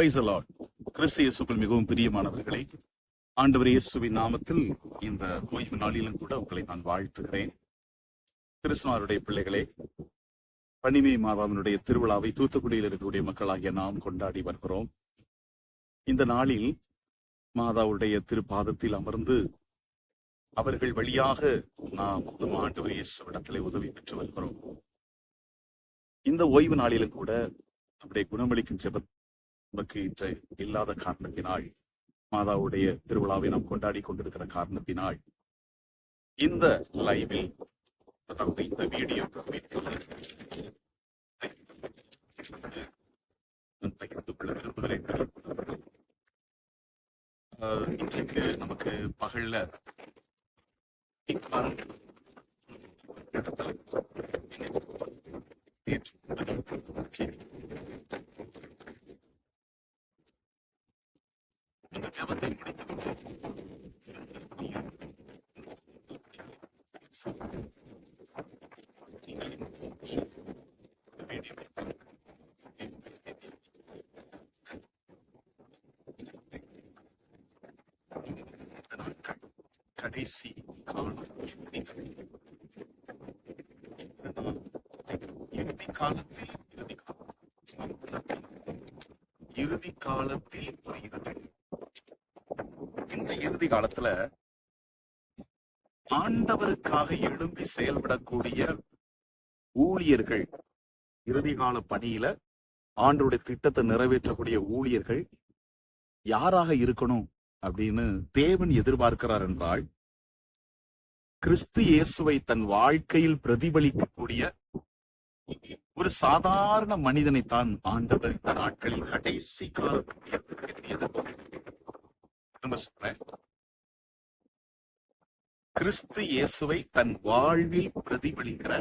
Praise கிறிஸ்து இயேசுக்குள் மிகவும் பிரியமானவர்களே ஆண்டவர் இயேசுவின் நாமத்தில் இந்த ஓய்வு நாளிலும் கூட உங்களை நான் வாழ்த்துகிறேன். கிறிஸ்துவாருடைய பிள்ளைகளே பனிமை மாதாவினுடைய திருவிழாவை தூத்துக்குடியில் இருக்கக்கூடிய மக்களாகிய நாம் கொண்டாடி வருகிறோம். இந்த நாளில் மாதாவுடைய திருப்பாதத்தில் அமர்ந்து அவர்கள் வழியாக நாம் நம் ஆண்டவர் இயேசுவிடத்திலே உதவி பெற்று வருகிறோம். இந்த ஓய்வு நாளிலும் கூட நம்முடைய குணமளிக்கும் ஜெபத் நமக்கு இன்று இல்லாத காரணத்தினால் மாதாவுடைய திருவிழாவை நாம் கொண்டாடி கொண்டிருக்கிற காரணத்தினால் இந்த லைவில் அதாவது இந்த வீடியோ பகிர்ந்து கொள்ள விரும்புகிறேன் ஆஹ், இன்றைக்கு நமக்கு பகல்ல இடத்துல நேற்று முதல் செய்தி அந்த ஜபத்தை முடித்துவிட்டு கடைசி காலம் இறுதி காலத்தில் இறுதி காலம் இறுதி காலத்தில் வருகிறது இந்த இறுதி காலத்துல ஆண்டவருக்காக எழும்பி செயல்படக்கூடிய ஊழியர்கள் இறுதி கால பணியில ஆண்டோடைய திட்டத்தை நிறைவேற்றக்கூடிய ஊழியர்கள் யாராக இருக்கணும் அப்படின்னு தேவன் எதிர்பார்க்கிறார் என்றால் கிறிஸ்து இயேசுவை தன் வாழ்க்கையில் பிரதிபலிக்கக்கூடிய ஒரு சாதாரண மனிதனைத்தான் ஆண்டவர் இந்த நாட்களில் கடைசி காலம் திரும்ப சொல்றேன். கிறிஸ்து இயேசுவை தன் வாழ்வில் பிரதிபலிக்கிற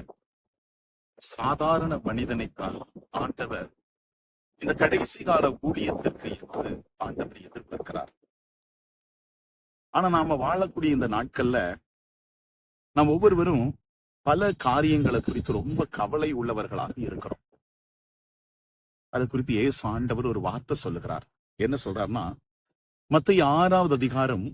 சாதாரண மனிதனைத்தான் ஆண்டவர் இந்த கடைசி கால ஊழியத்திற்கு என்று ஆண்டவர் எதிர்பார்க்கிறார். ஆனா நாம வாழக்கூடிய இந்த நாட்கள்ல நாம் ஒவ்வொருவரும் பல காரியங்களை குறித்து ரொம்ப கவலை உள்ளவர்களாக இருக்கிறோம். அது குறித்து ஏசு ஆண்டவர் ஒரு வார்த்தை சொல்லுகிறார். என்ன சொல்றாருன்னா மத்திய ஆறாவது அதிகாரம்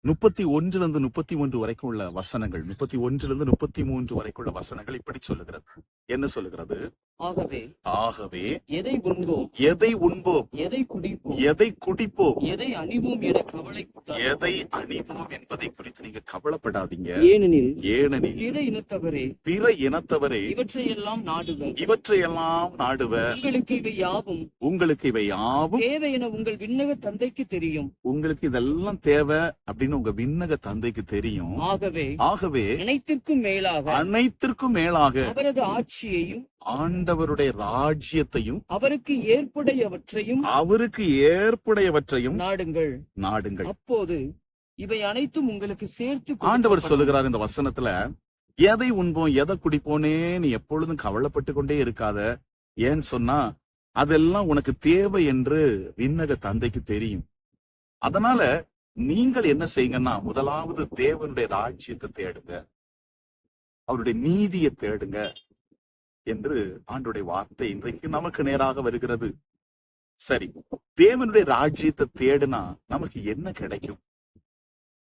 முப்பத்தி ஒன்றுல இருந்து முப்பத்தி ஒன்று வரைக்கும் உள்ள வசனங்கள் முப்பத்தி ஒன்றுல இருந்து முப்பத்தி மூன்று வரைக்கும் உள்ள வசனங்கள் இப்படி சொல்லுகிறது. என்ன சொல்லுகிறது? ஆகவே ஆகவே எதை உண்போம்? எதை உண்போம்? எதை குடிப்போம்? எதை குடிப்போம்? எதை அணிவோம் என கவலை எதை அணிவோம் என்பதை குறித்து நீங்க கவலைப்படாதீங்க. ஏனெனில் ஏனெனில் பிற இனத்தவரே பிற இனத்தவரே இவற்றையெல்லாம் நாடுவர். இவற்றையெல்லாம் நாடுவர். உங்களுக்கு இவை யாவும். உங்களுக்கு இவை யாவும். தேவை என உங்கள் விண்ணக தந்தைக்கு தெரியும். உங்களுக்கு இதெல்லாம் தேவை அப்படின்னு உங்க விண்ணக தந்தைக்கு தெரியும். ஆகவே ஆகவே அனைத்திற்கும் மேலாக அனைத்திற்கும் மேலாக அவரது ஆட்சியையும் ஆண்டவருடைய ராஜ்யத்தையும் அவருக்கு ஏற்புடையவற்றையும் அவருக்கு ஏற்புடையவற்றையும் நாடுங்கள். நாடுங்கள். அப்போது இவை அனைத்தும் உங்களுக்கு சேர்த்து ஆண்டவர். சொல்லுகிறார் இந்த வசனத்துல எதை உண்போம் எதை குடிப்போனே நீ எப்பொழுதும் கவலைப்பட்டு கொண்டே இருக்காத. ஏன்னு சொன்னா அதெல்லாம் உனக்கு தேவை என்று விண்ணக தந்தைக்கு தெரியும். அதனால நீங்கள் என்ன செய்யுங்கன்னா முதலாவது தேவனுடைய ராஜ்யத்தை தேடுங்க. அவருடைய நீதியை தேடுங்க. என்று ஆண்டுடைய வார்த்தை இன்றைக்கு நமக்கு நேராக வருகிறது. சரி தேவனுடைய ராஜ்யத்தை தேடுனா நமக்கு என்ன கிடைக்கும்?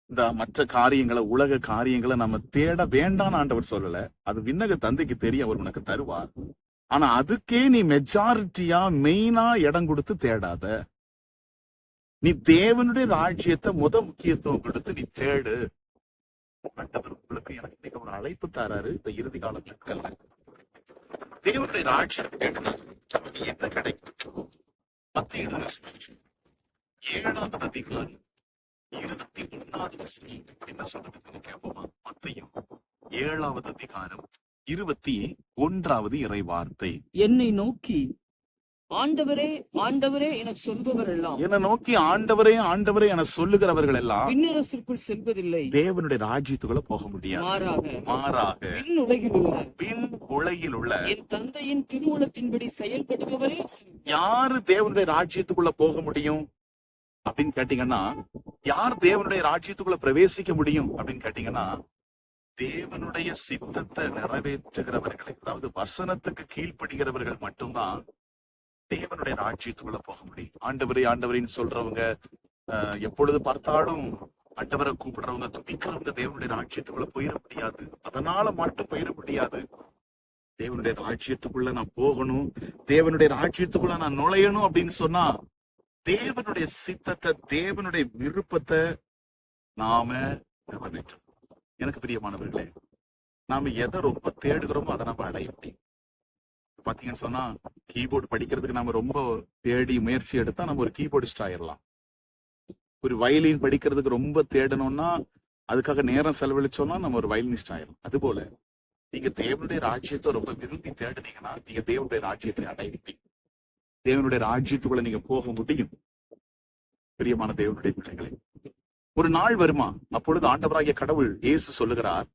இந்த மற்ற காரியங்களை உலக காரியங்களை நம்ம தேட வேண்டாம் ஆண்டவர் சொல்லல. அது விண்ணக தந்தைக்கு தெரியும் அவர் உனக்கு தருவார். ஆனா அதுக்கே நீ மெஜாரிட்டியா மெயினா இடம் கொடுத்து தேடாத. நீ தேவனுடைய ராஜ்யத்தை முத முக்கியத்துவம் கொடுத்து நீ தேடு. ஆண்டவர் உங்களுக்கு எனக்கு ஒரு அழைப்பு தராரு. இந்த இறுதி கால நாட்கள்ல தேவனுடைய ராஜ்யம் தேடினா நமக்கு என்ன கிடைக்கும்? மத்திய ஏழாவது அதிகாரம் இருபத்தி ஒன்னாவது வசனம் என்ன சொல்றது கேட்போமா? மத்தியம் ஏழாவது அதிகாரம் இருபத்தி ஒன்றாவது இறை வார்த்தை. என்னை நோக்கி ஆண்டவரே ஆண்டவரே என சொல்பவர் எல்லாம் என்னை நோக்கி ஆண்டவரே ஆண்டவரே என சொல்லுகிறவர்கள் எல்லாம் விண்ணரசிற்குள் செல்வதில்லை. தேவனுடைய ராஜ்யத்துக்குள்ள போக முடியாது. மாறாக மாறாக விண் உலகில் உள்ள பின் உலகில் உள்ள என் தந்தையின் திருவுளத்தின்படி செயல்படுபவரே. யாரு தேவனுடைய ராஜ்யத்துக்குள்ள போக முடியும்? அப்படின்னு கேட்டீங்கன்னா யார் தேவனுடைய ராஜ்யத்துக்குள்ள பிரவேசிக்க முடியும் அப்படின்னு கேட்டீங்கன்னா தேவனுடைய சித்தத்தை நிறைவேற்றுகிறவர்கள் அதாவது வசனத்துக்கு கீழ்ப்படுகிறவர்கள் மட்டும்தான் தேவனுடைய ராஜ்யத்துக்குள்ள போக முடியும். ஆண்டவரை ஆண்டவரின்னு சொல்றவங்க எப்பொழுது பார்த்தாலும் ஆண்டவரை கூப்பிடுறவங்க துதிக்கிறவங்க தேவனுடைய ராஜ்யத்துக்குள்ள போயிட முடியாது. அதனால மட்டும் போயிட முடியாது. தேவனுடைய ராஜ்யத்துக்குள்ள நான் போகணும். தேவனுடைய ராஜ்யத்துக்குள்ள நான் நுழையணும் அப்படின்னு சொன்னா தேவனுடைய சித்தத்தை தேவனுடைய விருப்பத்தை நாம நிறைவேற்றணும். எனக்கு பிரியமானவர்களே நாம எதை ரொம்ப தேடுகிறோமோ அதை நம்ம அடைய முடியும். பாத்தீங்கன்னு சொன்னா கீபோர்டு படிக்கிறதுக்கு நம்ம ரொம்ப தேடி முயற்சி எடுத்தா நம்ம ஒரு கீபோர்டிஸ்ட் ஆயிடலாம் ஒரு வயலின் படிக்கிறதுக்கு ரொம்ப தேடணும்னா அதுக்காக நேரம் செலவழிச்சோம்னா நம்ம ஒரு வயலினிஸ்ட் ஆயிடலாம் அது போல நீங்க தேவனுடைய ராஜ்யத்தை ரொம்ப விரும்பி தேடினீங்கன்னா நீங்க தேவனுடைய ராஜ்யத்தை அடைவீங்க. தேவனுடைய ராஜ்யத்துக்குள்ள நீங்க போக முடியும். பிரியமான தேவனுடைய பிள்ளைகளே ஒரு நாள் வருமா? அப்பொழுது ஆண்டவராகிய கடவுள் இயேசு சொல்லுகிறார்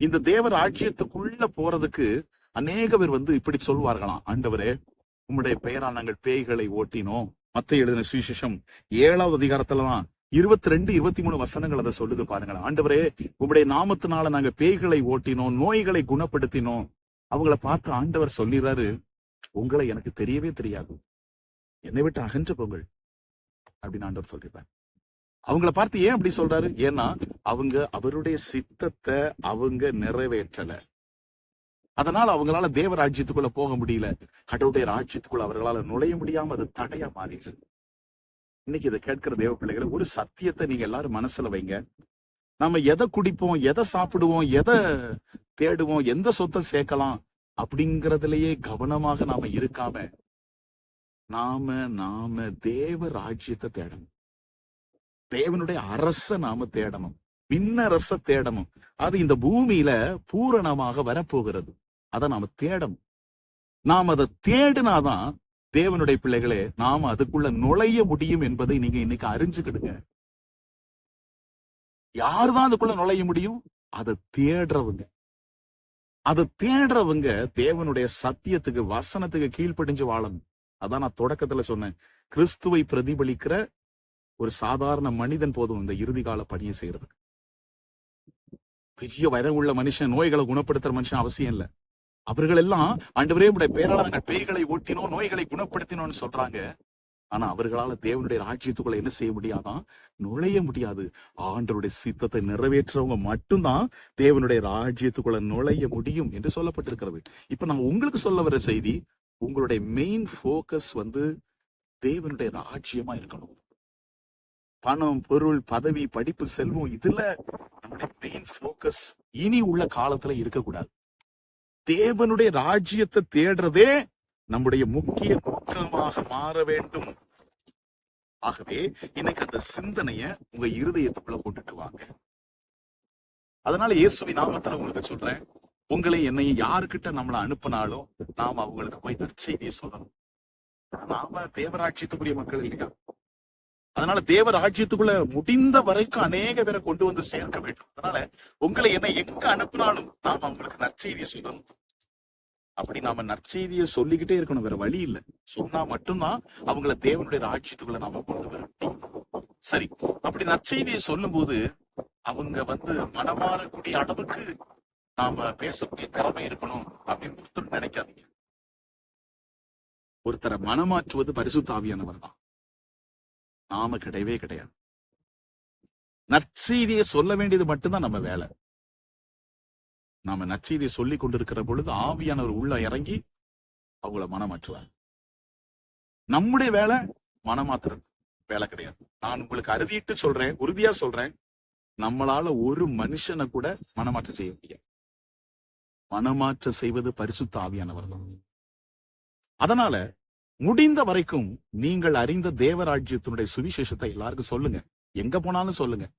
இந்த தேவ ராஜ்யத்துக்குள்ள போறதுக்கு அநேக பேர் வந்து இப்படி சொல்வார்களாம். ஆண்டவரே உம்முடைய பெயரால் நாங்கள் பேய்களை ஓட்டினோம். மத்த எழுதின சுவிசேஷம் ஏழாவது அதிகாரத்துலதான் இருபத்தி ரெண்டு இருபத்தி மூணு வசனங்கள் அதை சொல்லுது பாருங்களேன். ஆண்டவரே உங்களுடைய நாமத்தினால நாங்க பேய்களை ஓட்டினோம் நோய்களை குணப்படுத்தினோம். அவங்கள பார்த்து ஆண்டவர் சொல்லிடுறாரு உங்களை எனக்கு தெரியவே தெரியாது. என்னை விட்டு அகன்று பொங்கல் அப்படின்னு ஆண்டவர் சொல்லிடுறாரு. அவங்கள பார்த்து ஏன் அப்படி சொல்றாரு? ஏன்னா அவங்க அவருடைய சித்தத்தை அவங்க நிறைவேற்றல. அதனால அவங்களால தேவ ராஜ்யத்துக்குள்ள போக முடியல. கடவுடைய ராஜ்யத்துக்குள்ள அவர்களால நுழைய முடியாம அது தடையா மாறிச்சு இன்னைக்கு இதை கேட்கிற தேவ பிள்ளைகளை ஒரு சத்தியத்தை நீங்க எல்லாரும் மனசுல வைங்க. நம்ம எதை குடிப்போம் எதை சாப்பிடுவோம் எதை தேடுவோம் எந்த சொத்தை சேர்க்கலாம் அப்படிங்கறதுலயே கவனமாக நாம இருக்காம நாம நாம தேவ ராஜ்யத்தை தேடணும். தேவனுடைய அரச நாம தேடணும். விண்ணரச தேடணும். அது இந்த பூமியில பூரணமாக வரப்போகிறது. அதை நாம தேடணும். நாம் அதை தேடினாதான் தேவனுடைய பிள்ளைகளே நாம அதுக்குள்ள நுழைய முடியும் என்பதை நீங்க இன்னைக்கு அறிஞ்சுக்கிடுங்க. யாருதான் அதுக்குள்ள நுழைய முடியும்? அதை தேடுறவங்க. அதை தேடுறவங்க தேவனுடைய சத்தியத்துக்கு வசனத்துக்கு கீழ்ப்படிஞ்சு வாழணும். அதான் நான் தொடக்கத்துல சொன்னேன். கிறிஸ்துவை பிரதிபலிக்கிற ஒரு சாதாரண மனிதன் போதும் இந்த இறுதி கால பணியை செய்யறதுக்கு. பெரிய வயதம் உள்ள மனுஷன் நோய்களை குணப்படுத்துற மனுஷன் அவசியம் இல்ல. அவர்கள் எல்லாம் ஆண்டவரே உடைய பேரால நாங்கள் பேய்களை ஓட்டினோம் நோய்களை குணப்படுத்தினோம்னு சொல்றாங்க. ஆனா அவர்களால தேவனுடைய ராஜ்யத்துக்குள்ள என்ன செய்ய முடியாதான் நுழைய முடியாது. ஆண்டவருடைய சித்தத்தை நிறைவேற்றவங்க மட்டும்தான் தேவனுடைய ராஜ்யத்துக்குள்ள நுழைய முடியும் என்று சொல்லப்பட்டிருக்கிறது. இப்ப நான் உங்களுக்கு சொல்ல வர செய்தி உங்களுடைய மெயின் ஃபோக்கஸ் வந்து தேவனுடைய ராஜ்யமா இருக்கணும். பணம் பொருள் பதவி படிப்பு செல்வம் இதுல நம்முடைய மெயின் ஃபோக்கஸ் இனி உள்ள காலத்துல இருக்கக்கூடாது. தேவனுடைய ராஜ்யத்தை தேடுறதே நம்முடைய முக்கிய நோக்கமாக மாற வேண்டும். ஆகவே இன்னைக்கு அந்த சிந்தனைய உங்க இருதயத்துக்குள்ள போட்டுட்டு வாங்க. அதனால இயேசுவி நாமத்துல உங்களுக்கு சொல்றேன் உங்களை என்னையும் யாருக்கிட்ட நம்மளை அனுப்பினாலும் நாம அவங்களுக்கு போய் நற்செய்தியை சொல்லணும். நாம தேவராட்சியத்துக்குரிய மக்கள் இல்லையா? அதனால தேவ ராஜ்யத்துக்குள்ள முடிந்த வரைக்கும் அநேக பேரை கொண்டு வந்து சேர்க்க வேண்டும். அதனால உங்களை என்ன எங்க அனுப்பினாலும் நாம அவங்களுக்கு நற்செய்தியை சொல்லணும். அப்படி நாம நற்செய்தியை சொல்லிக்கிட்டே இருக்கணும் வேற வழி இல்ல. சொன்னா மட்டும்தான் அவங்கள தேவனுடைய ராஜ்யத்துக்குள்ள நாம கொண்டு வர முடியும். சரி அப்படி நற்செய்தியை சொல்லும்போது அவங்க வந்து மனமாறக்கூடிய அளவுக்கு நாம பேசக்கூடிய திறமை இருக்கணும் அப்படின்னு நினைக்காதீங்க. ஒருத்தரை மனமாற்றுவது பரிசுத்தாவியானவர் தான். நாம கிடையவே கிடையாது. நற்செய்தியை சொல்ல வேண்டியது மட்டும்தான் நம்ம வேலை. நாம நற்செய்தியை சொல்லி கொண்டிருக்கிற பொழுது ஆவியானவர் உள்ள இறங்கி அவங்கள மனமாற்றுவார். நம்முடைய வேலை மனமாத்துறது. வேலை கிடையாது. நான் உங்களுக்கு அறுதிட்டு சொல்றேன் உறுதியா சொல்றேன். நம்மளால ஒரு மனுஷனை கூட மனமாற்றம் செய்ய முடியாது. மனமாற்றம் செய்வது பரிசுத்த ஆவியானவர் தான். அதனால முடிந்த வரைக்கும் நீங்கள் அறிந்த தேவராஜ்யத்தினுடைய சுவிசேஷத்தை எல்லாருக்கும் சொல்லுங்க. எங்க போனாலும் சொல்லுங்க.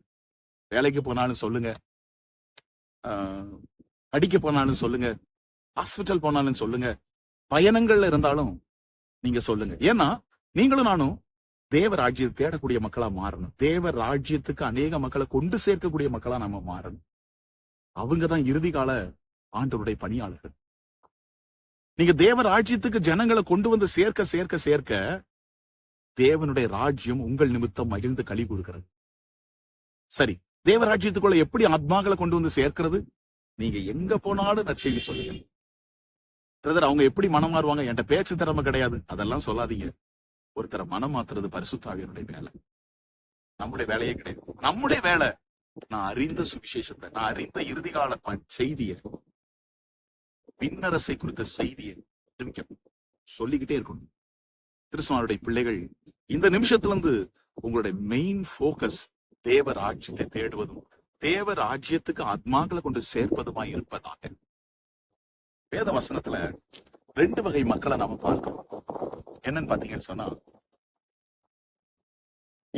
வேலைக்கு போனாலும் சொல்லுங்க. ஆஹ், படிக்க போனாலும் சொல்லுங்க. ஹாஸ்பிட்டல் போனாலும் சொல்லுங்க. பயணங்கள்ல இருந்தாலும் நீங்க சொல்லுங்க. ஏன்னா நீங்களும் நானும் தேவ ராஜ்யத்தை தேடக்கூடிய மக்களா மாறணும். தேவ ராஜ்யத்துக்கு அநேக மக்களை கொண்டு சேர்க்கக்கூடிய மக்களா நாம மாறணும். அவங்கதான் இறுதி கால ஆண்டவருடைய பணியாளர்கள். நீங்க தேவ ராஜ்யத்துக்கு ஜனங்களை கொண்டு வந்து சேர்க்க சேர்க்க சேர்க்க தேவனுடைய ராஜ்யம் உங்கள் நிமித்தம் மகிழ்ந்து கழி கொடுக்கிறது. சரி தேவ ராஜ்யத்துக்குள்ள எப்படி ஆத்மாக்களை கொண்டு வந்து சேர்க்கிறது? நீங்க எங்க போனாலும் நற்செய்தி சொல்லுங்க. பிரதர் அவங்க எப்படி மனம் மாறுவாங்க? என்கிட்ட பேச்சு திறமை கிடையாது. அதெல்லாம் சொல்லாதீங்க. ஒருத்தரை மனம் மாத்துறது பரிசுத்தாவியனுடைய வேலை. நம்முடைய வேலையே கிடையாது. நம்முடைய வேலை நான் அறிந்த சுவிசேஷத்தை நான் அறிந்த இறுதி கால செய்தியை விண்ணரசை குறித்த செய்தியை சொல்லிக்கிட்டே இருக்கணும். கிறிஸ்துவனுடைய பிள்ளைகள் இந்த நிமிஷத்துல இருந்து உங்களுடைய மெயின் போக்கஸ் தேவ ராஜ்யத்தை தேடுவதும் தேவ ராஜ்யத்துக்கு ஆத்மாக்களை கொண்டு சேர்ப்பதுமாய் இருப்பதாக. வேத வசனத்துல ரெண்டு வகை மக்களை நாம பார்க்கிறோம். என்னன்னு பாத்தீங்கன்னு சொன்னா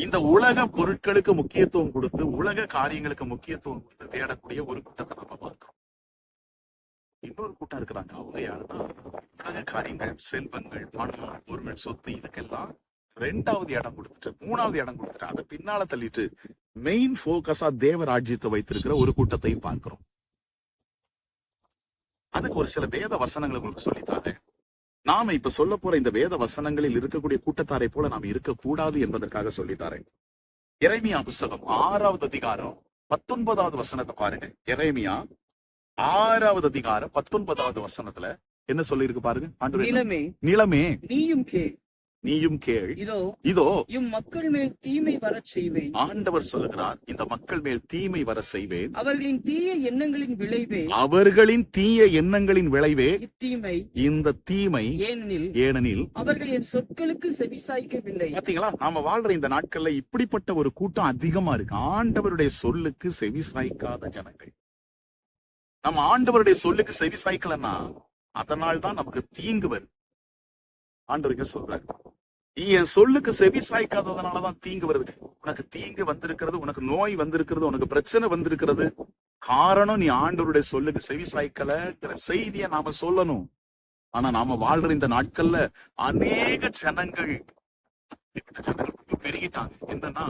இந்த உலக பொருட்களுக்கு முக்கியத்துவம் கொடுத்து உலக காரியங்களுக்கு முக்கியத்துவம் கொடுத்து தேடக்கூடிய ஒரு கூட்டத்தை நம்ம பார்க்கிறோம். இன்னொரு கூட்டம் இருக்கிறாங்க அவங்க யாருன்னா உலக காரியங்கள் செல்வங்கள் பணம் பொருள் சொத்து இதுக்கெல்லாம் ரெண்டாவது இடம் கொடுத்துட்டு மூணாவது இடம் கொடுத்துட்டு அதை பின்னால தள்ளிட்டு மெயின் போக்கஸா தேவ ராஜ்யத்தை வைத்திருக்கிற ஒரு கூட்டத்தையும் பார்க்கிறோம். அதுக்கு ஒரு சில வேத வசனங்களை உங்களுக்கு சொல்லித்தாங்க. நாம இப்ப சொல்ல போற இந்த வேத வசனங்களில் இருக்கக்கூடிய கூட்டத்தாரை போல நாம் இருக்கக்கூடாது என்பதற்காக சொல்லித்தாரேன். இறைமியா புஸ்தகம் ஆறாவது அதிகாரம் பத்தொன்பதாவது வசனத்தை பாருங்க. இறைமியா ஆறாவது அதிகாரம் பத்தொன்பதாவது வசனத்துல என்ன சொல்லியிருக்கு பாருங்க? ஆண்டவர் என்ன- நிலமே. நிலமே. நீயும் கே நீயும் கேள். இதோ இதோ இம் மக்கள் மேல் தீமை வரச் செய்வேன். ஆண்டவர் சொல்லுகிறார் இந்த மக்கள் மேல் தீமை வர செய்வேன். அவர்களின் தீய எண்ணங்களின் விளைவே. அவர்களின் தீய எண்ணங்களின் விளைவே. இத்தீமை இந்த தீமை ஏனெனில் ஏனெனில் அவர்கள் என் சொற்களுக்கு செவிசாய்க்கவில்லை. பாத்தீங்களா? நாம வாழ்ற இந்த நாட்கள்ல இப்படிப்பட்ட ஒரு கூட்டம் அதிகமா இருக்கு. ஆண்டவருடைய சொல்லுக்கு செவி சாய்க்காத ஜனங்கள். நம்ம ஆண்டவருடைய சொல்லுக்கு செவி சாய்க்கலன்னா அதனால் தான் நமக்கு தீங்கு வருது ஆண்டவருக்கு சொல்றாரு. நீ என் சொல்லுக்கு செவி சாய்க்காததுனாலதான் தீங்கு வருது. உனக்கு தீங்கு வந்திருக்கிறது உனக்கு நோய் வந்திருக்கிறது உனக்கு பிரச்சனை வந்திருக்கிறது. காரணம் நீ ஆண்டவருடைய சொல்லுக்கு செவி சாய்க்கலங்கிற செய்தியை நாம சொல்லணும். ஆனா நாம வாழ்ற இந்த நாட்கள்ல அநேக ஜனங்கள் ஜனங்கள் பெருகிட்டாங்க. என்னன்னா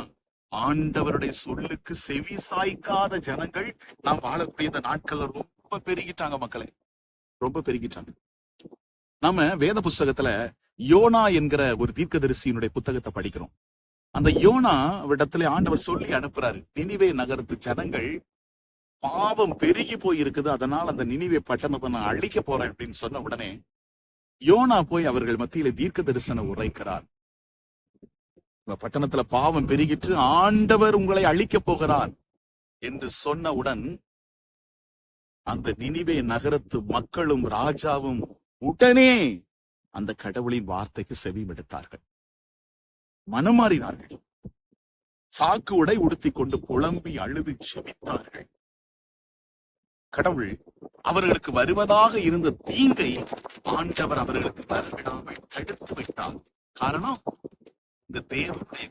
ஆண்டவருடைய சொல்லுக்கு செவி சாய்க்காத ஜனங்கள் நாம் வாழக்கூடிய இந்த நாட்கள்ல ரொம்ப பெருகிட்டாங்க மக்களே. ரொம்ப பெருகிட்டாங்க. நம்ம வேத புஸ்தகத்துல யோனா என்கிற ஒரு தீர்க்கதரிசியினுடைய புத்தகத்தை படிக்கிறோம். அந்த யோனா இடத்துல ஆண்டவர் சொல்லி அனுப்புறாரு நினிவே நகரத்து ஜனங்கள் பாவம் பெருகி போய் இருக்குது அதனால அந்த நினிவே பட்டணத்தை நான் அழிக்க போறேன் அப்படின்னு சொன்ன உடனே யோனா போய் அவர்கள் மத்தியில தீர்க்க தரிசனம் உரைக்கிறார். உங்க பட்டணத்துல பாவம் பெருகிட்டு ஆண்டவர் உங்களை அழிக்க போகிறார் என்று சொன்னவுடன் அந்த நினைவே நகரத்து மக்களும் ராஜாவும் உடனே அந்த கடவுளின் வார்த்தைக்கு செவிமெடுத்தார்கள் மனமாறினார்கள். சாக்கு உடை உடுத்திக் கொண்டு புலம்பி அழுது செபித்தார்கள் கடவுள் அவர்களுக்கு வருவதாக இருந்த தீங்கை ஆண்டவர் அவர்களுக்கு வரவிடாமல் தடுத்து விட்டார். காரணம் இந்த தேவனுடைய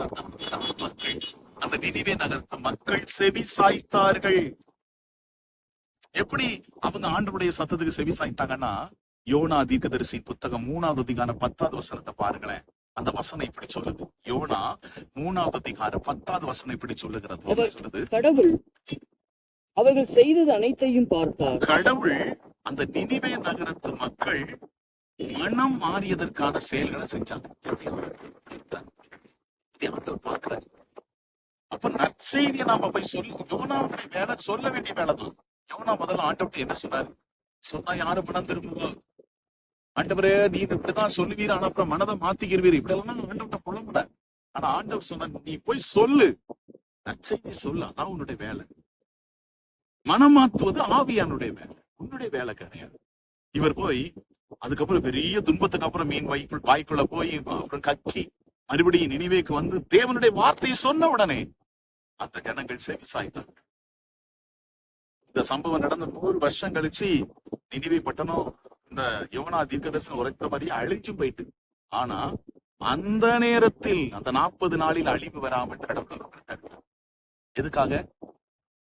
மக்கள் அந்த நினைவே நகர்த்த மக்கள் செவி சாய்த்தார்கள். எப்படி அவங்க ஆண்டவருடைய சத்தத்துக்கு செவி சாய்த்தாங்கன்னா யோனா தீர்க்கதரிசி புத்தகம் மூணாவது அதிகாரம் பத்தாவது வசனத்தை பாருங்களேன். அந்த வசனம் இப்படி சொல்லுது. யோனா மூணாவது அதிகாரம் பத்தாவது வசனம் இப்படி சொல்லுகிறது. சொல்லுது? கடவுள் அவர்கள் செய்தது அனைத்தையும் பார்த்தார். கடவுள் அந்த நினிவே நகரத்து மக்கள் மனம் மாறியதற்கான செயல்களை செஞ்சாங்க. அதை அப்ப நற்செய்தியை நாம போய் சொல்லி யோனாவுடைய வேலை சொல்ல வேண்டிய வேலை தான். யோனா முதல்ல ஆண்டவர்கிட்ட என்ன சொன்னாரு? சொன்னா யாரு பணம் திரும்புவா ஆண்டவரே நீ இப்படிதான் சொல்லுவீர். ஆனா அப்புறம் மனதை மாத்திக்கிறவீர் இப்படி எல்லாம் ஆண்டவர்கிட்ட புலம்புட ஆனா ஆண்டவர் சொன்ன நீ போய் சொல்லு. நற்செய்தி சொல்லு. அதான் உன்னுடைய வேலை. மனம் மாத்துவது ஆவியானுடைய வேலை. உன்னுடைய வேலை கிடையாது. இவர் போய் அதுக்கப்புறம் பெரிய துன்பத்துக்கு அப்புறம் மீன் வாய்க்குள் வாய்க்குள்ள போய் அப்புறம் கக்கி மறுபடியும் நினைவேக்கு வந்து தேவனுடைய வார்த்தையை சொன்ன உடனே அந்த ஜனங்கள் செவி சாய்த்தாங்க இந்த சம்பவம் நடந்த நூறு வருஷம் கழிச்சு நினைவே பட்டணம் இந்த யோனா தீர்க்கதரிசனம் உரைத்த மாதிரி அழிஞ்சு போயிட்டு. ஆனா அந்த நேரத்தில் அந்த நாற்பது நாளில் அழிவு வராமல் கடவுள் அவர்கள் எதுக்காக?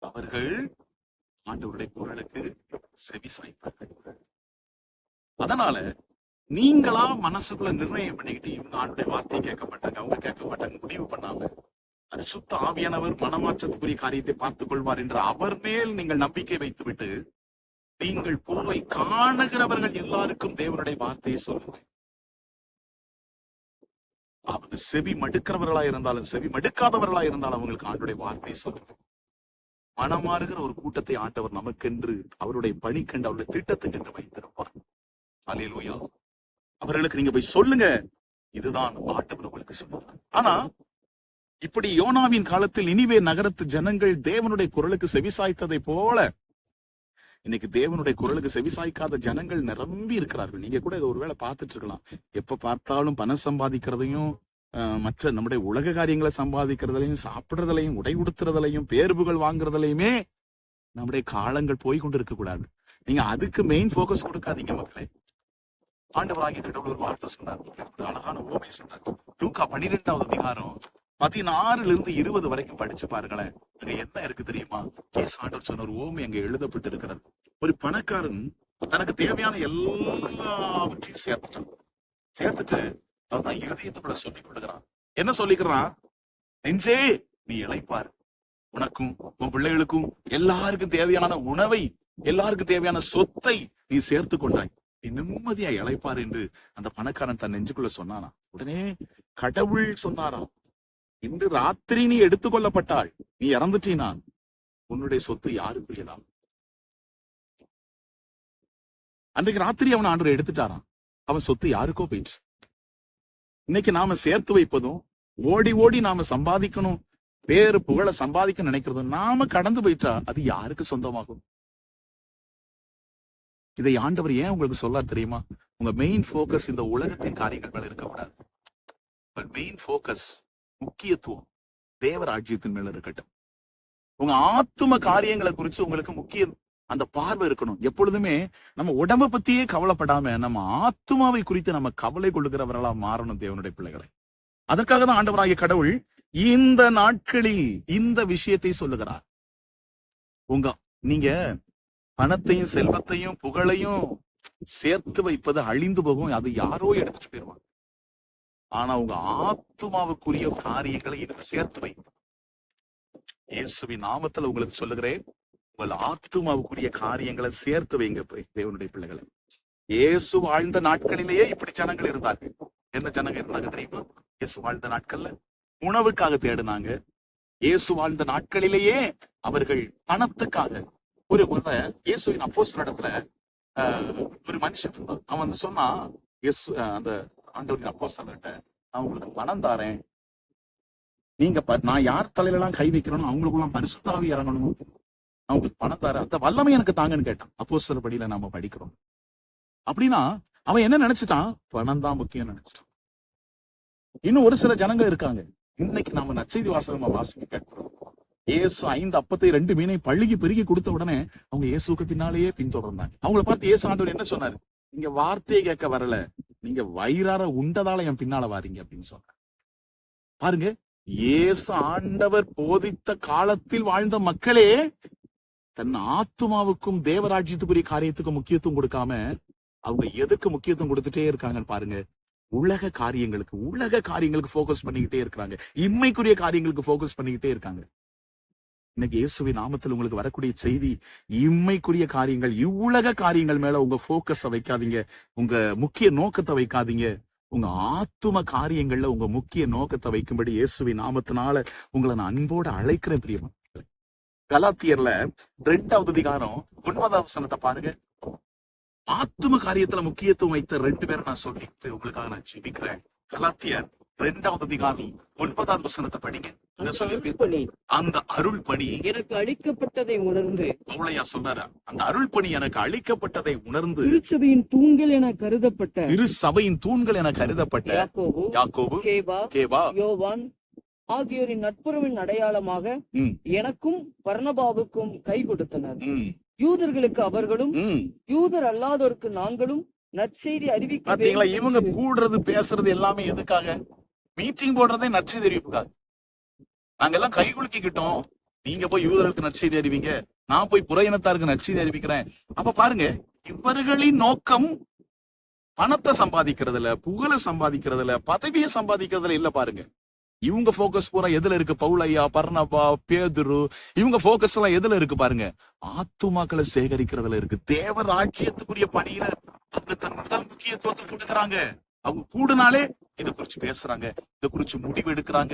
அவர்கள் ஆண்டவருடைய குரலுக்கு செவி சாய்த்தார்கள் அதனால நீங்களா மனசுக்குள்ள நிர்ணயம் பண்ணிக்கிட்டு இவங்க ஆண்டுடைய வார்த்தையை கேட்க மாட்டாங்க. அவங்க கேட்க மாட்டாங்க. முடிவு பண்ணாம அது சுத்த ஆவியானவர் மனமாற்றத்துக்குரிய காரியத்தை பார்த்துக் கொள்வார் என்று அவர் மேல் நீங்கள் நம்பிக்கை வைத்துவிட்டு நீங்கள் போய் காணுகிறவர்கள் எல்லாருக்கும் தேவனுடைய வார்த்தையை சொல்லுங்க. அவங்க செவி மடுக்கிறவர்களா இருந்தாலும் செவி மடுக்காதவர்களா இருந்தாலும் அவங்களுக்கு ஆண்டுடைய வார்த்தையை சொல்லுங்க. மனமாறுகிற ஒரு கூட்டத்தை ஆண்டவர் நமக்கென்று அவருடைய பணிக்கென்று அவருடைய திட்டத்துக்கென்று வைத்திருப்பார். அல்லேலூயா அவர்களுக்கு நீங்க போய் சொல்லுங்க. இதுதான் ஆண்டவர் உங்களுக்கு சொல்லுவார் ஆனா இப்படி யோனாவின் காலத்தில் இனிவே நகரத்து ஜனங்கள் தேவனுடைய குரலுக்கு செவிசாய்த்ததை போல இன்னைக்கு தேவனுடைய குரலுக்கு செவிசாய்க்காத ஜனங்கள் நிரம்பி இருக்கிறார்கள். நீங்க கூட இதை ஒருவேளை பார்த்துட்டு இருக்கலாம். எப்ப பார்த்தாலும் பணம் சம்பாதிக்கிறதையும் மற்ற நம்முடைய உலக காரியங்களை சம்பாதிக்கிறதுலையும் சாப்பிடுறதுலையும் உடை உடுத்துறதுலையும் பேர்புகள் வாங்குறதுலையுமே நம்முடைய காலங்கள் போய் கொண்டு இருக்க கூடாது. நீங்க அதுக்கு மெயின் போக்கஸ் கொடுக்காதீங்க மக்களே. ஆண்டவராகிய கடவுள் ஒரு வார்த்தை சொன்னார். ஒரு அழகான ஓமை சொன்னார். லூக்கா பன்னிரெண்டாவது அதிகாரம் பதினாறுல இருந்து இருபது வரைக்கும் படிச்சு பாருங்களேன். அங்க என்ன இருக்கு தெரியுமா? கேஸ் ஆண்டவர் சொன்ன ஒரு ஓமை அங்க எழுதப்பட்டு இருக்கிறது ஒரு பணக்காரன் தனக்கு தேவையான எல்லாவற்றையும் சேர்த்துட்டான். சேர்த்துட்டு அவன் தான் இருதயத்துக்குள்ள சொல்லிக் கொடுக்கிறான் என்ன சொல்லிக்கிறான்? நெஞ்சே நீ இழைப்பார் உனக்கும் உன் பிள்ளைகளுக்கும் எல்லாருக்கும் தேவையான உணவை எல்லாருக்கும் தேவையான சொத்தை நீ சேர்த்து கொண்டாய். நிம்மதியா இழைப்பார் என்று அந்த பணக்காரன் தன் நெஞ்சுக்குள்ள சொன்னானா? உடனே கடவுள் சொன்னாராம் இன்று ராத்திரி நீ எடுத்துக்கொள்ளப்பட்டாள் நீ இறந்துட்டீனா உன்னுடைய சொத்து யாருக்குரியதாம்? அன்றைக்கு ராத்திரி அவன் ஆண்டவர் எடுத்துட்டாராம். அவன் சொத்து யாருக்கோ போயிடுச்சு இன்னைக்கு நாம சேர்த்து வைப்பதும் ஓடி ஓடி நாம சம்பாதிக்கணும் வேறு புகழ சம்பாதிக்க நினைக்கிறதும் நாம கடந்து போயிட்டா அது யாருக்கு சொந்தமாகும்? இதை ஆண்டவர் ஏன் உங்களுக்கு சொல்ல தெரியுமா? உங்க மெயின் ஃபோக்கஸ் இந்த உலகத்தின் காரியங்கள் மேல இருக்கக்கூடாது மெயின் ஃபோக்கஸ் முக்கியத்துவம் தேவராஜ்யத்தின் மேல இருக்கட்டும். உங்க ஆத்தும காரியங்களை குறிச்சு உங்களுக்கு முக்கிய அந்த பார்வை இருக்கணும். எப்பொழுதுமே நம்ம உடம்ப பத்தியே கவலைப்படாம நம்ம ஆத்துமாவை குறித்து நம்ம கவலை கொள்ளுகிறவர்களா மாறணும் தேவனுடைய பிள்ளைகளை. அதற்காக தான் ஆண்டவராகிய கடவுள் இந்த நாட்களில் இந்த விஷயத்தை சொல்லுகிறார். உங்க நீங்க பணத்தையும் செல்வத்தையும் புகழையும் சேர்த்து வைப்பது அழிந்து போகும். அது யாரோ எடுத்துட்டு போயிருவாங்க. ஆனா உங்க ஆத்துமாவுக்குரிய காரியங்களை இன்னும் சேர்த்து வைப்போம் இயேசுவின் நாமத்துல உங்களுக்கு சொல்லுகிறேன் உங்கள் ஆத்துமாவுக்குரிய காரியங்களை சேர்த்து வைங்க தேவனுடைய பிள்ளைகளை. இயேசு வாழ்ந்த நாட்களிலேயே இப்படி ஜனங்கள் இருந்தாங்க என்ன ஜனங்கள் இருந்தாங்க தெரியுமா? இயேசு வாழ்ந்த நாட்கள்ல உணவுக்காக தேடினாங்க. இயேசு வாழ்ந்த நாட்களிலேயே அவர்கள் பணத்துக்காக ஒரு முறை இயேசுவின் அப்போஸ் இடத்துல ஒரு மனுஷன் இருந்தான் அவன் வந்து சொன்னா இயேசு அந்த ஆண்டவரின் அப்போஸ்தலர்கிட்ட நான் உங்களுக்கு பணம் தாரேன். நீங்க ப- நான் யார் தலையில எல்லாம் கை வைக்கிறேனோ அவங்களுக்குலாம் பரிசுத்தாவி இறங்கணும். நான் உங்களுக்கு பணம் தரேன். அந்த வல்லமை எனக்கு தாங்கன்னு கேட்டான். அப்போஸ்தலர் படியில நாம படிக்கிறோம். அப்படின்னா அவன் என்ன நினைச்சிட்டான்? பணம் தான் முக்கியம் நினைச்சிட்டான். இன்னும் ஒரு சில ஜனங்கள் இருக்காங்க. இன்னைக்கு நாம நச்செய்தி வாசகமா வாசிக்க கேட்கிறோம். இயேசு ஐந்து அப்பத்தை ரெண்டு மீனை பள்ளிக்கு பெருகி கொடுத்த உடனே அவங்க இயேசுக்கு பின்னாலேயே பின்தொடர்ந்தாங்க. அவங்கள பார்த்து இயேசு ஆண்டவர் என்ன சொன்னாரு? நீங்க வார்த்தையை கேட்க வரல. நீங்க வயிறார உண்டதால என் பின்னால வாரீங்க அப்படின்னு சொன்னார். பாருங்க இயேசு ஆண்டவர் போதித்த காலத்தில் வாழ்ந்த மக்களே தன் ஆத்துமாவுக்கும் தேவராஜ்யத்துக்குரிய காரியத்துக்கும் முக்கியத்துவம் கொடுக்காம அவங்க எதுக்கு முக்கியத்துவம் கொடுத்துட்டே இருக்காங்கன்னு பாருங்க. உலக காரியங்களுக்கு உலக காரியங்களுக்கு ஃபோக்கஸ் பண்ணிக்கிட்டே இருக்காங்க இம்மைக்குரிய காரியங்களுக்கு ஃபோக்கஸ் பண்ணிக்கிட்டே இருக்காங்க. இன்னைக்கு இயேசுவின் நாமத்தில் உங்களுக்கு வரக்கூடிய செய்தி இம்மைக்குரிய காரியங்கள் இவ்வுலக காரியங்கள் மேல உங்க போக்கஸ வைக்காதீங்க. உங்க முக்கிய நோக்கத்தை வைக்காதீங்க. உங்க ஆத்தும காரியங்கள்ல உங்க முக்கிய நோக்கத்தை வைக்கும்படி இயேசுவின் நாமத்தினால உங்களை நான் அன்போடு அழைக்கிறேன் பிரியமா கலாத்தியர்ல ரெண்டாவது அதிகாரம் ஒன்பதாம் வசனத்தை பாருங்க. ஆத்தும காரியத்துல முக்கியத்துவம் வைத்த ரெண்டு பேரை நான் சொல்லிட்டு உங்களுக்காக நான் ஜெபிக்கிறேன். கலாத்தியர் ரெண்டாவது அதிகாரம் ஒன்பதாம் வசனத்தை படிங்க. அந்த அருள் பணி எனக்கு அளிக்கப்பட்டதை உணர்ந்து பவுலையா சொன்னாரு. அந்த அருள் பணி எனக்கு அளிக்கப்பட்டதை உணர்ந்து திருச்சபையின் தூண்கள் என கருதப்பட்ட திரு சபையின் தூண்கள் என கருதப்பட்ட யாக்கோபு யாக்கோபு கேபா கேவா யோவான் ஆகியோரின் நட்புறவின் அடையாளமாக எனக்கும் பர்ணபாவுக்கும் கை கொடுத்தனர். யூதர்களுக்கு அவர்களும். யூதர் அல்லாதோருக்கு நாங்களும் நற்செய்தி அறிவிக்க இவங்க கூடுறது பேசுறது எல்லாமே எதுக்காக? மீட்டிங் போடுறதே நற்செய்தி அறிவிப்புக்காக நாங்க எல்லாம் கை குலுக்கிக்கிட்டோம். நீங்க போய் யூதர்களுக்கு நற்செய்தி அறிவிங்க நான் போய் புற இனத்தாருக்கு நற்செய்தி அறிவிக்கிறேன் அப்ப பாருங்க இவர்களின் நோக்கம் பணத்தை சம்பாதிக்கிறதுல புகழை சம்பாதிக்கிறதுல பதவியை சம்பாதிக்கிறதுல இல்ல பாருங்க. இவங்க போக்கஸ் பூரா எதுல இருக்கு? பவுலையா பர்ணபா பேதுரு இவங்க போக்கஸ் எல்லாம் எதுல இருக்கு பாருங்க? ஆத்துமாக்களை சேகரிக்கிறதுல இருக்கு. தேவ ராஜ்யத்துக்குரிய பணியில அவங்க தன் முதல் முக்கியத்துவத்தை கொடுக்குறாங்க. அவங்க கூடுனாலே இதை குறிச்சு பேசுறாங்க இதை குறிச்சு முடிவு எடுக்கிறாங்க.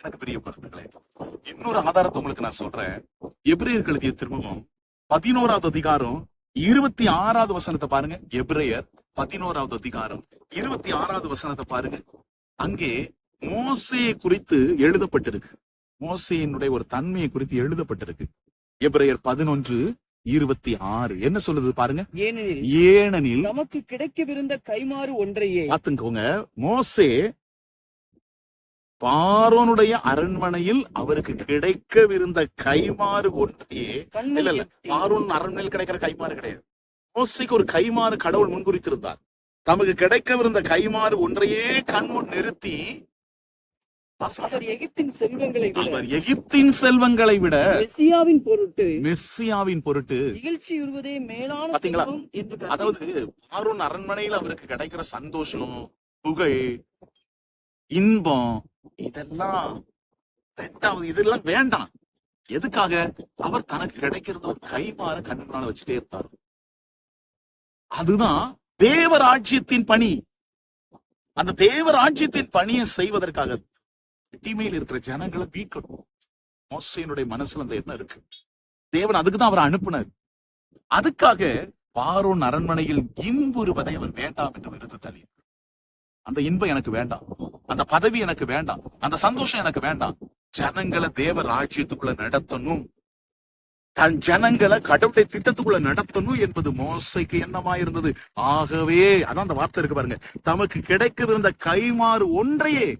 எனக்கு பெரிய கருத்துக்களே இன்னொரு ஆதாரத்தை உங்களுக்கு நான் சொல்றேன். எபிரேயர் கழுதிய திரும்பவும் பதினோராவது அதிகாரம் இருபத்தி ஆறாவது வசனத்தை பாருங்க. எபிரேயர் பதினோராவது அதிகாரம் இருபத்தி ஆறாவது வசனத்தை பாருங்க. அங்கே மோசையை குறித்து எழுதப்பட்டிருக்கு. மோசையினுடைய ஒரு தன்மையை குறித்து எழுதப்பட்டிருக்கு. எபிரேயர் பதினொன்று இருபத்தி ஆறு. என்ன சொல்லுது பாருங்க? ஏனெனில் நமக்கு கிடைக்கவிருந்த கைமாறு ஒன்றையே பாத்துக்கோங்க மோசே பாரோனுடைய அரண்மனையில் அவருக்கு கிடைக்கவிருந்த கைமாறு ஒன்றையே. இல்ல இல்ல. பார்வோன் அரண்மனையில் கிடைக்கிற கைமாறு கிடையாது. மோசைக்கு ஒரு கைமாறு கடவுள் முன்குறித்திருந்தார். தமக்கு கிடைக்கவிருந்த கைமாறு ஒன்றையே கண்முன் நிறுத்தி அவர் எகிப்தின் செல்வங்களை அவர் எகிப்தின் செல்வங்களை விட மெசியாவின் பொருட்டு மெஸ்ஸியாவின் பொருட்டு நிகழ்ச்சி உருவதே மேலான பாத்தீங்களா? அதாவது பார்வோன் அரண்மனையில் அவருக்கு கிடைக்கிற சந்தோஷம் புகழ் இன்பம் இதெல்லாம் ரெண்டாவது இதெல்லாம் வேண்டாம். எதுக்காக? அவர் தனக்கு கிடைக்கிறது ஒரு கைமாற கண்ணுனால வச்சுட்டே இருந்தார் அதுதான் தேவராஜ்யத்தின் பணி. அந்த தேவராஜ்யத்தின் பணியை செய்வதற்காக தீமையில் இருக்கிற ஜனங்களை வீக்கணும். மோசையனுடைய மனசுல அந்த எண்ணம் இருக்கு. தேவன் அதுக்கு தான் அவரை அனுப்புனார். அதுக்காக பாரோன் அரண்மனையில் இன்புறுவதை அவர் வேண்டாம் என்று விருது தள்ளி அந்த இன்பம் எனக்கு வேண்டாம். அந்த பதவி எனக்கு வேண்டாம். அந்த சந்தோஷம் எனக்கு வேண்டாம். ஜனங்களை தேவ ராஜ்யத்துக்குள்ள நடத்தணும். தன் ஜனங்களை கடவுளுடைய திட்டத்துக்குள்ள நடத்தணும் என்பது மோசைக்கு என்னமா இருந்தது ஆகவே அதான் அந்த வார்த்தை இருக்கு பாருங்க. தமக்கு கிடைக்கவிருந்த கைமாறு ஒன்றையே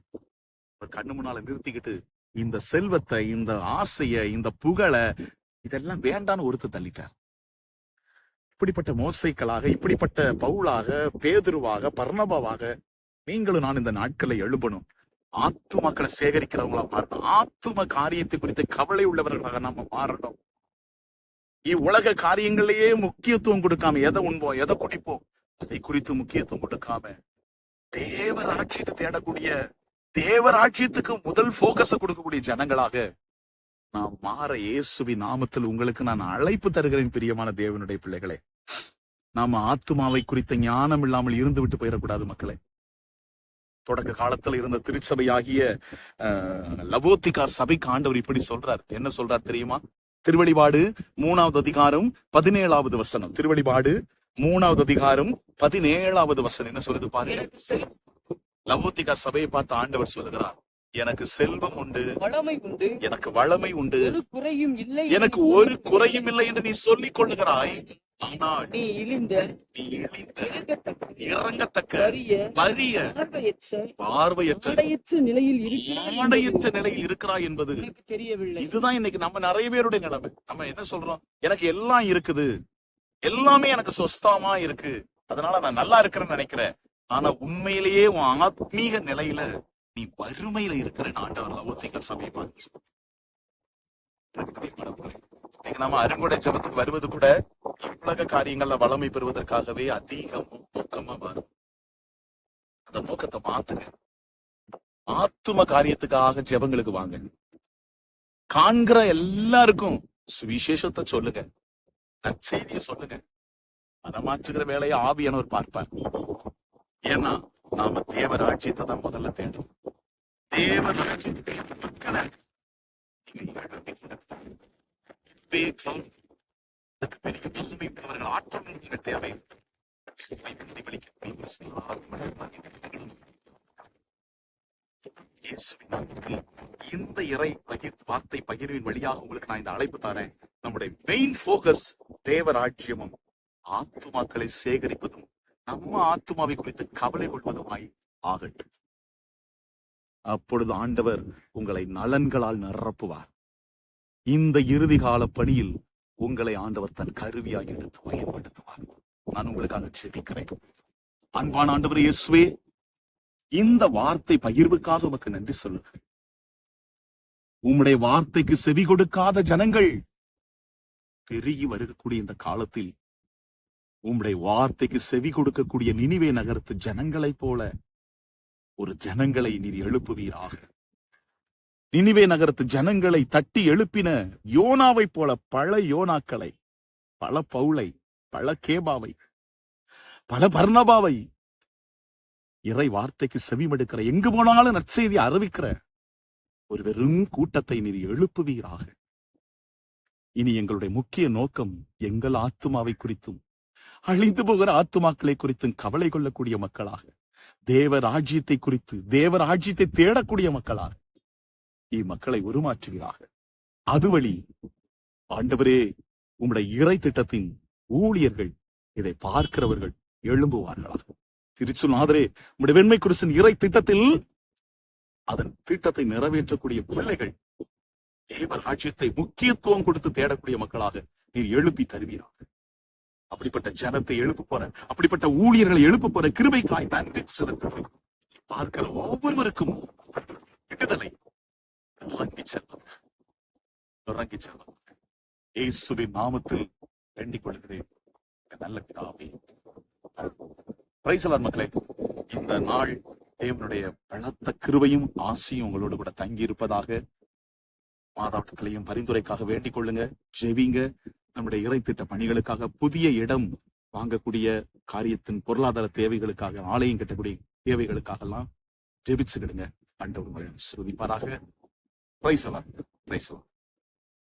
கண்ணு முன்னால நிறுத்திக்கிட்டு இந்த செல்வத்தை இந்த ஆசைய இந்த புகழை இதெல்லாம் வேண்டான்னு ஒருத்து தள்ளிட்டார். இப்படிப்பட்ட மோசைக்களாக இப்படிப்பட்ட பவுலாக பேதுருவாக பர்ணபாவாக நீங்களும் நான் இந்த நாட்களை எழுப்பணும் ஆத்துமக்களை சேகரிக்கிறவங்களா மாறணும். ஆத்தும காரியத்தை குறித்து கவலை உள்ளவர்களாக நாம மாறணும். இவ்வுலக காரியங்களையே முக்கியத்துவம் கொடுக்காம எதை உண்போம் எதை குடிப்போம் அதை குறித்து முக்கியத்துவம் கொடுக்காம தேவராட்சியத்தை தேடக்கூடிய தேவராட்சியத்துக்கு முதல் போக்கஸ கொடுக்கக்கூடிய ஜனங்களாக நான் மாற இயேசுவி நாமத்தில் உங்களுக்கு நான் அழைப்பு தருகிறேன் பிரியமான தேவனுடைய பிள்ளைகளே. நாம ஆத்துமாவை குறித்த ஞானம் இல்லாமல் இருந்து விட்டு போயிடக்கூடாது மக்களே. தொடக்க காலத்துல இருந்த திருச்சபையாகிய அஹ், லவோத்திகா சபைக்கு ஆண்டவர் இப்படி சொல்றார். என்ன சொல்றார் தெரியுமா? திருவழிபாடு மூணாவது அதிகாரம் பதினேழாவது வசனம். திருவழிபாடு மூணாவது அதிகாரம் பதினேழாவது வசனம். என்ன சொல்லுது பாருங்க. லவோத்திகா சபையை பார்த்து ஆண்டவர் சொல்லுகிறார் எனக்கு செல்வம் உண்டு வளமை உண்டு எனக்கு வளமை உண்டு. ஒரு குறையும் இல்லை எனக்கு ஒரு குறையும் இல்லை என்று நீ சொல்லிக் கொள்ளுகிறாய். ஆனால் நீ இழிந்த நீ இழிந்த இறங்கத்தக்க வறிய பார்வையற்ற நிலையில் இருக்கிறாய் ஆடையற்ற என்பது நிலையில் இருக்கிறாய் என்பது தெரியவில்லை. இதுதான் இன்னைக்கு நம்ம நிறைய பேருடைய நிலைமை. நம்ம என்ன சொல்றோம்? எனக்கு எல்லாம் இருக்குது. எல்லாமே எனக்கு சொஸ்தமா இருக்கு. அதனால நான் நல்லா இருக்கிறேன்னு நினைக்கிறேன். ஆனா உண்மையிலேயே உன் ஆத்மீக நிலையில நீ வறுமையில இருக்கிற ஆண்டவர் லவோத்திக சபையை நாம அருங்கொடை ஜபத்துக்கு வருவது கூட இவ்வுலக காரியங்கள்ல வளமை பெறுவதற்காகவே அதிகம் நோக்கமா வரும் அந்த நோக்கத்தை மாத்துங்க. ஆத்தும காரியத்துக்காக ஜெபங்களுக்கு வாங்க. காண்கிற எல்லாருக்கும் சுவிசேஷத்தை சொல்லுங்க. நற்செய்தியை சொல்லுங்க. மனமாற்றுகிற வேலையை ஆவியானவர் பார்ப்பார். ஏன்னா நாம தேவர் ஆட்சியத்தை தான் முதல்ல தேடும் தேவர் ஆட்சியத்துக்கு மக்களை நீங்க பெரிய ஆற்றல் தேவை. இந்த இறை பகிர் வார்த்தை பகிர்வின் வழியாக உங்களுக்கு நான் இந்த அழைப்பு தரேன். நம்முடைய மெயின் போக்கஸ் தேவராஜ்யமும் ஆத்துமாக்களை சேகரிப்பதும். நம்ம ஆத்துமாவை குறித்து கவலை கொள்வதுமாய் ஆகட்டும். அப்பொழுது ஆண்டவர் உங்களை நலன்களால் நிரப்புவார். இந்த இறுதி கால பணியில் உங்களை ஆண்டவர் தன் கருவியாக எடுத்து பயன்படுத்துவார். நான் உங்களுக்காக ஜெபிக்கிறேன். அன்பான ஆண்டவர் இயேசுவே இந்த வார்த்தை பகிர்வுக்காக உமக்கு நன்றி சொல்லுகிறேன். உம்முடைய வார்த்தைக்கு செவி கொடுக்காத ஜனங்கள் பெருகி வருகக்கூடிய இந்த காலத்தில் உம்முடைய வார்த்தைக்கு செவி கொடுக்கக்கூடிய நினிவே நகரத்து ஜனங்களைப் போல ஒரு ஜனங்களை நீர் எழுப்புவீராக. நினிவே நகரத்து ஜனங்களை தட்டி எழுப்பின யோனாவைப் போல பல யோனாக்களை பல பவுளை பல கேபாவை பல பர்ணபாவை இறை வார்த்தைக்கு செவிமடுக்கிற எங்கு போனாலும் நற்செய்தி அறிவிக்கிற ஒரு வெறும் கூட்டத்தை நீர் எழுப்புவீராக. இனி எங்களுடைய முக்கிய நோக்கம் எங்கள் ஆத்துமாவை குறித்தும் அழிந்து போகிற ஆத்துமாக்களை குறித்தும் கவலை கொள்ளக்கூடிய மக்களாக. தேவ ராஜ்யத்தை குறித்து தேவ ராஜ்யத்தை தேடக்கூடிய மக்களாக. இம்மக்களை உருமாற்றுகிறாக. அது வழி ஆண்டவரே உம்முடைய இறை திட்டத்தின் ஊழியர்கள் இதை பார்க்கிறவர்கள் எழும்புவார்களாக. திருச்சுநாதரே உம்முடைய வெண்மை குருசின் இறை திட்டத்தில் அதன் திட்டத்தை நிறைவேற்றக்கூடிய பிள்ளைகள் தேவ ராஜ்யத்தை முக்கியத்துவம் கொடுத்து தேடக்கூடிய மக்களாக நீர் எழுப்பி தருவீராக. அப்படிப்பட்ட ஜனத்தை எழுப்ப போற அப்படிப்பட்ட ஊழியர்களை எழுப்ப போற கிருபைக்காய் நன்றி செலுத்துகிறேன். பார்க்கிற ஒவ்வொருவருக்கும் விடுதலை. இறங்கி செல்லும் இறங்கி செல்லும் இயேசுவின் நாமத்தில் வேண்டிக் கொள்கிறேன். நல்ல பிதாவே. பிரைசலார் மக்களே. இந்த நாள் தேவனுடைய பலத்த கிருபையும் ஆசியும் உங்களோடு கூட தங்கி இருப்பதாக மாதாட்டத்திலையும் பரிந்துரைக்காக வேண்டிக் கொள்ளுங்க ஜெவிங்க நம்முடைய இறை திட்ட பணிகளுக்காக புதிய இடம் வாங்கக்கூடிய காரியத்தின் பொருளாதார தேவைகளுக்காக ஆலயம் கட்டக்கூடிய தேவைகளுக்காக எல்லாம் ஜெபிச்சுக்கிடுங்க. ஆண்டவர் உங்களை பிரைசலாம் பிரைசலாம்